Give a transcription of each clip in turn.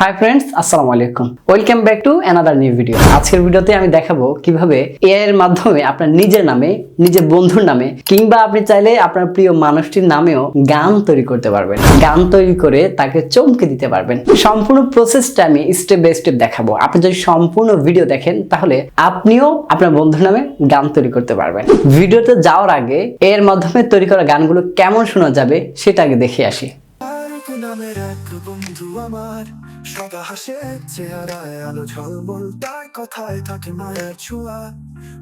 High friends আসসালামু আলাইকুম। Welcome back to another new video আজকের ভিডিওতে আমি দেখাবো কীভাবে এআই এর মাধ্যমে আপনার নিজের নামে, নিজের বন্ধুর নামে, কিংবা আপনি চাইলে আপনার প্রিয় মানুষটির নামেও গান তৈরি করতে পারবেন। গান তৈরি করে তাকে চমকে দিতে পারবেন। সম্পূর্ণ প্রসেসটা আমি স্টেপ বাই স্টেপ দেখাবো। আপনি যদি সম্পূর্ণ ভিডিও দেখেন, তাহলে আপনিও আপনার বন্ধুর নামে গান তৈরি করতে পারবেন। ভিডিওতে যাওয়ার আগে এর মাধ্যমে তৈরি করা গানগুলো কেমন শোনা যাবে, সেটা আগে দেখে আসি। আমার? সদা হাসে চেহারায় আলো ঝলমল, তার কথায় থাকে মায়ের ছোঁয়া।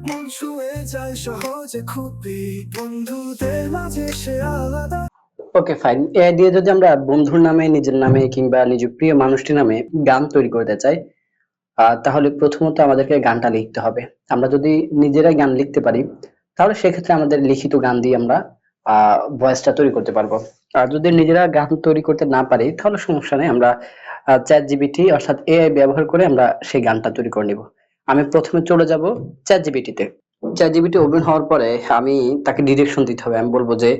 মন ছুঁয়ে যায় সহজে খুবই। বন্ধুদের মাঝে সে আলাদা। ওকে ফাইন এআই দিয়ে যদি আমরা বন্ধুর নামে, নিজের নামে কিংবা নিজের প্রিয় মানুষটির নামে গান তৈরি করতে চাই তাহলে প্রথমত আমাদেরকে গানটা লিখতে হবে। আমরা যদি নিজেরাই গান লিখতে পারি, তাহলে সেক্ষেত্রে আমাদের লিখিত গান দিয়ে আমরা ভয়েসটা তৈরি করতে পারব। আর যদি নিজেরা গান তৈরি করতে না পারি, তাহলে সমস্যা নেই। আমরা চ্যাট জিবিটি অর্থাৎ এআই ব্যবহার করে আমরা সেই গানটা তৈরি করে নিব। আমি প্রথমে চলে যাব চ্যাট জিবিটিতে চ্যাট জিবিটি ওপেন হওয়ার পরে আমি তাকে ডিরেকশন দিতে হবে। আমি বলব যে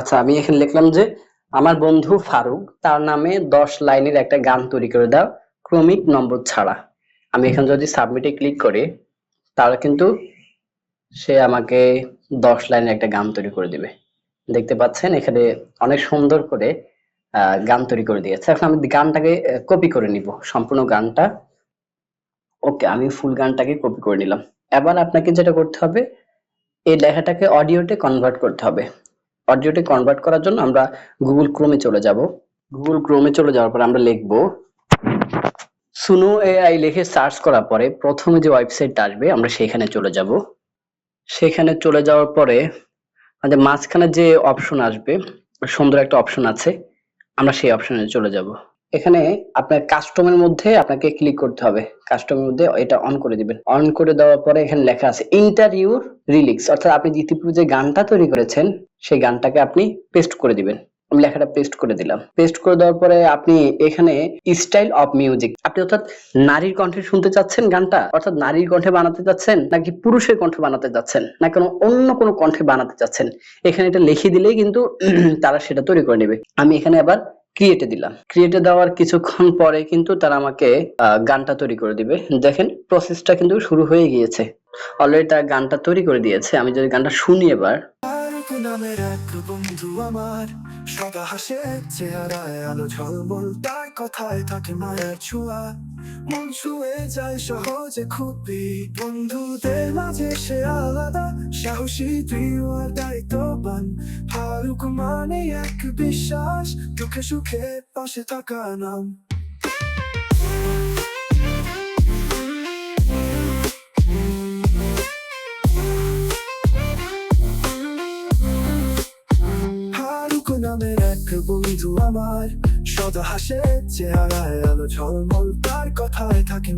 আচ্ছা আমি এখানে লিখলাম যে, আমার বন্ধু ফারুক, তার নামে দশ লাইনের একটা গান তৈরি করে দাও, ক্রমিক নম্বর ছাড়া। আমি এখানে যদি সাবমিটে ক্লিক করি, তাহলে কিন্তু সে আমাকে দশ লাইনের একটা গান তৈরি করে দিবে। দেখতে পাচ্ছেন, এখানে অনেক সুন্দর করে গান তৈরি করে দিয়েছে। এখন আমি গানটাকে কপি করে নিব। সম্পূর্ণ গানটা। ওকে আমি ফুল গানটাকে কপি করে নিলাম। এবার আপনাকে যেটা করতে হবে, এই লেখাটাকে অডিওতে কনভার্ট করতে হবে। অডিওতে কনভার্ট করার জন্য আমরা গুগল ক্রোমে চলে যাব। গুগল ক্রোমে চলে যাওয়ার পর আমরা লিখব সুনো এআই লিখে সার্চ করার পরে প্রথমে যে ওয়েবসাইটটা আসবে, আমরা সেখানে চলে যাব। সেখানে চলে যাওয়ার পরে আমাদের মাঝখানে যে অপশন আসবে, সুন্দর একটা অপশন আছে। আমরা সেই অপশনে চলে যাব। এখানে আপনার কাস্টমের মধ্যে আপনাকে ক্লিক করতে হবে। কাস্টমের মধ্যে এটা অন করে দিবেন। অন করে দেওয়ার পরে এখানে লেখা আছে ইন্টারভিউর রিলিক্স অর্থাৎ আপনি ইতিপূর্বে যে গানটা তৈরি করেছেন, সেই গানটাকে আপনি পেস্ট করে দিবেন। লেখাটা পেস্ট করে দিলাম। পেস্ট করে দেওয়ার পরে আপনি এখানে স্টাইল অফ মিউজিক আপনি অর্থাৎ নারীর কণ্ঠে শুনতে চাচ্ছেন গানটা, অর্থাৎ নারীর কণ্ঠে বানাতে চাচ্ছেন নাকি পুরুষের কণ্ঠে বানাতে চাচ্ছেন, না কোনো অন্য কোনো কণ্ঠে বানাতে চাচ্ছেন, এখানে এটা লিখে দিলেই কিন্তু তারা সেটা তৈরি করে নেবে। আমি এখানে আবার ক্রিয়েটে দিলাম। ক্রিয়েটে দেওয়ার কিছুক্ষণ পরে কিন্তু তারা আমাকে গানটা তৈরি করে দিবে। দেখেন প্রসেসটা কিন্তু শুরু হয়ে গিয়েছে। অলরেডি তার গানটা তৈরি করে দিয়েছে। আমি যদি গানটা শুনি এবার। আর নামের এক বন্ধু আমার, সদা হাসে, চেহারায় আলো ঝলমল, তার কথায় থাকে মায়ের ছোঁয়া। মন ছুঁয়ে যায় সহজে খুবই, বন্ধুদের মাঝে সে আলাদা, সাহসী, প্রিয় আর দায়িত্ববান। ফারুক মানে এক বিশ্বাস, দুঃখে সুখে পাশে থাকা নাম। এক বন্ধু আমার। সদা হাসে চেহারায় আলো ঝলমল তার কথায় থাকে